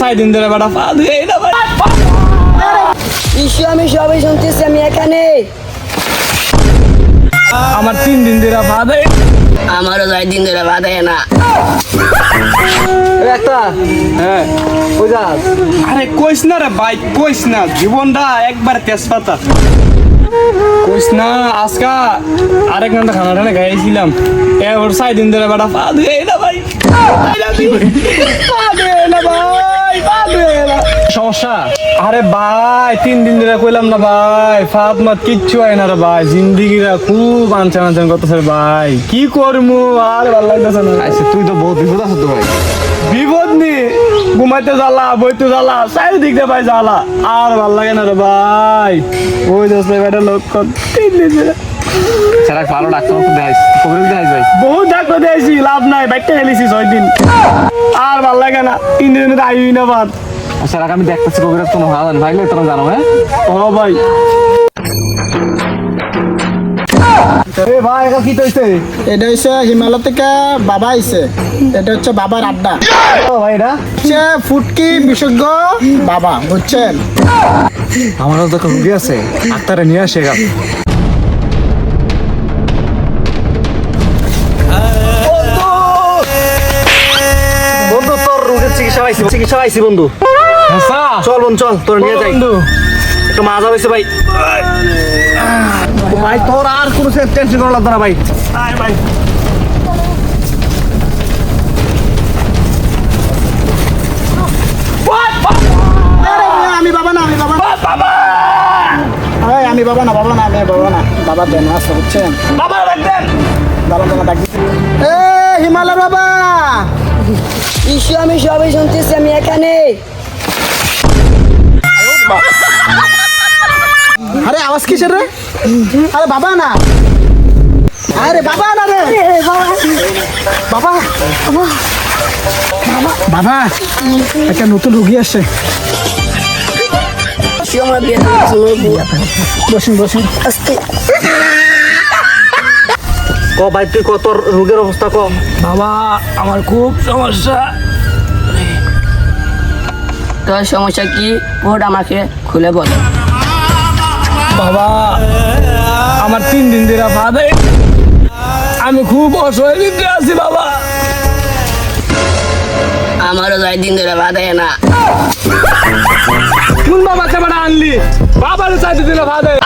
সাই দিন ধরে বেটা পা ধুয়ে না ভাই আমি সবই শুনতেছি আমি এখানে। আমার তিন দিন ধরে পা আমারও যাই দিন ধরে বাধে না। একটা হ্যাঁ যাস আরে কইস না রে ভাই কইস না জীবনটা একবার তেজপাতা। কইস না আজকা আরেক ঘণ্টা খানা টানা খাইছিলাম। এ ওর সাই দিন ধরে বেটা পা ধুয়ে না ভাই। পা ধুয়ে সমস্যা? আরে ভাই তিন দিন ধরে কইলাম না ভাই ফাত মাত কিচ্ছু হয় না রে ভাই জিন্দিগিরা খুব আনচান আনচান করতেছে ভাই। কি করমু? আর ভালো লাগতেছে না। আচ্ছা তুই তো বহুত বিপদ আছো তো ভাই। বিপদ নি? ঘুমাইতে জ্বালা বইতে জ্বালা চারিদিক দিয়ে ভাই জ্বালা আর ভালো লাগে না রে ভাই। ওই দোষ বেটা লক্ষণ তিন দিন ধরে। সেটা ভালো ডাক্তার দেখাইস কবির দেখাইস ভাই। বহুত ডাক্তার লাভ নাই বাইকটা খেলেছি ছয় দিন। আর ভালো লাগে না তিন দিনের আইবি না বাদ আচ্ছা রাখ আমি দেখতেছি কবির কোনো ভালো ভাই তোরা জানো হ্যাঁ? ও ভাই। এ ভাই এটা কি তৈছে এটা হচ্ছে হিমালয় থেকে বাবা আইছে। এটা হচ্ছে বাবার আড্ডা। ও ভাই এটা? হচ্ছে ফুটকি বিশেষজ্ঞ বাবা বুঝছেন? আমার তো রুগী আছে ডাক্তারে নিয়ে আসে গা। বন্ধু তোর রোগের চিকিৎসা পাইছি চিকিৎসা পাইছি বন্ধু। চল বন্ধু চল তোর নিয়ে যাই। একটু মাজা হয়েছে ভাই। ভাই তোর আর কোনো টেনশন করা লাগবে না ভাই। আয় ভাই। আরে, আমি বাবা না আমি বাবা না। আমি বাবা না বাবা না আমি বাবা না। বাবা দেন আছে বুঝছেন? বাবা দেখবেন বাবা বাবা ডাক এ হিমালয় বাবা। ঈশ্বর আমি সবই শুনতেছি আমি এখানে আরে আওয়াজ কিসের রে? আরে বাবা না। আরে বাবা না রে। বাবা। বাবা একটা নতুন রুগী আসছে। বসুন বসুন। আস্তে ক ভাই তুই ক? তোর রোগের অবস্থা ক? বাবা আমার খুব সমস্যা। তোর সমস্যা কি? ভোট আমাকে খুলে বল। বাবা আমার তিন দিন ধরে ভাবে। আমি খুব অসহায় দিতে আছি বাবা। আমারও যাই দিন ধরে বাধে না। কোন বাবা কেমন আনলি? বাবার চাইতে দিলে পা দেয়